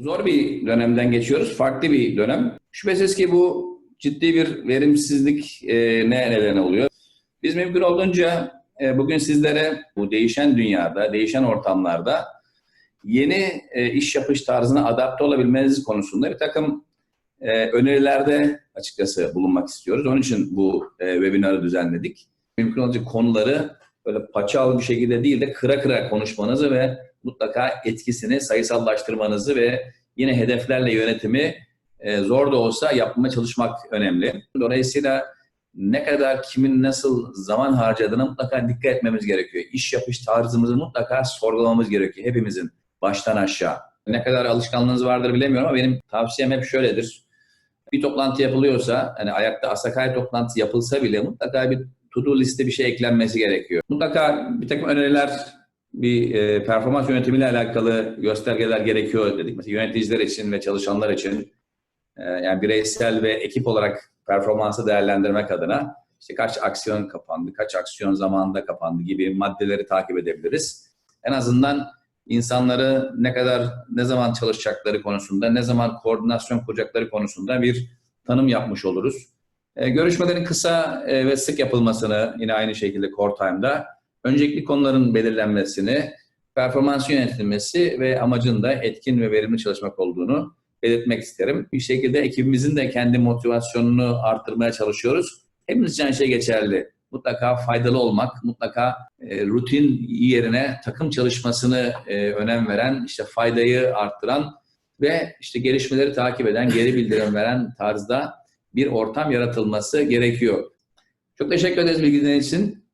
Zor bir dönemden geçiyoruz. Farklı bir dönem. Şüphesiz ki bu ciddi bir verimsizlik e, ne neden oluyor. Biz mümkün olduğunca e, bugün sizlere bu değişen dünyada, değişen ortamlarda yeni e, iş yapış tarzına adapte olabilmeniz konusunda bir takım e, önerilerde açıkçası bulunmak istiyoruz. Onun için bu e, webinarı düzenledik. Mümkün olduğunca konuları böyle paçalı bir şekilde değil de kıra kıra konuşmanızı ve mutlaka etkisini sayısallaştırmanızı ve yine hedeflerle yönetimi e, zor da olsa yapmaya çalışmak önemli. Dolayısıyla ne kadar kimin nasıl zaman harcadığına mutlaka dikkat etmemiz gerekiyor. İş yapış tarzımızı mutlaka sorgulamamız gerekiyor hepimizin baştan aşağı. Ne kadar alışkanlığınız vardır bilemiyorum ama benim tavsiyem hep şöyledir. Bir toplantı yapılıyorsa, hani ayakta asakay toplantı yapılsa bile mutlaka bir to-do liste bir şey eklenmesi gerekiyor. Mutlaka bir takım öneriler, bir e, performans yönetimiyle alakalı göstergeler gerekiyor dedik. Mesela yöneticiler için ve çalışanlar için e, yani bireysel ve ekip olarak performansı değerlendirmek adına işte kaç aksiyon kapandı, kaç aksiyon zamanında kapandı gibi maddeleri takip edebiliriz. En azından insanları ne kadar, ne zaman çalışacakları konusunda, ne zaman koordinasyon kuracakları konusunda bir tanım yapmış oluruz. E, görüşmelerin kısa e, ve sık yapılmasını yine aynı şekilde core time'da, öncelikli konuların belirlenmesini, performans yönetilmesi ve amacın da etkin ve verimli çalışmak olduğunu belirtmek isterim. Bir şekilde ekibimizin de kendi motivasyonunu arttırmaya çalışıyoruz. Hepimiz için şey geçerli. Mutlaka faydalı olmak, mutlaka e, rutin yerine takım çalışmasını e, önem veren, işte faydayı arttıran ve işte gelişmeleri takip eden, geri bildirim veren tarzda bir ortam yaratılması gerekiyor. Çok teşekkür ederiz bilgileriniz için.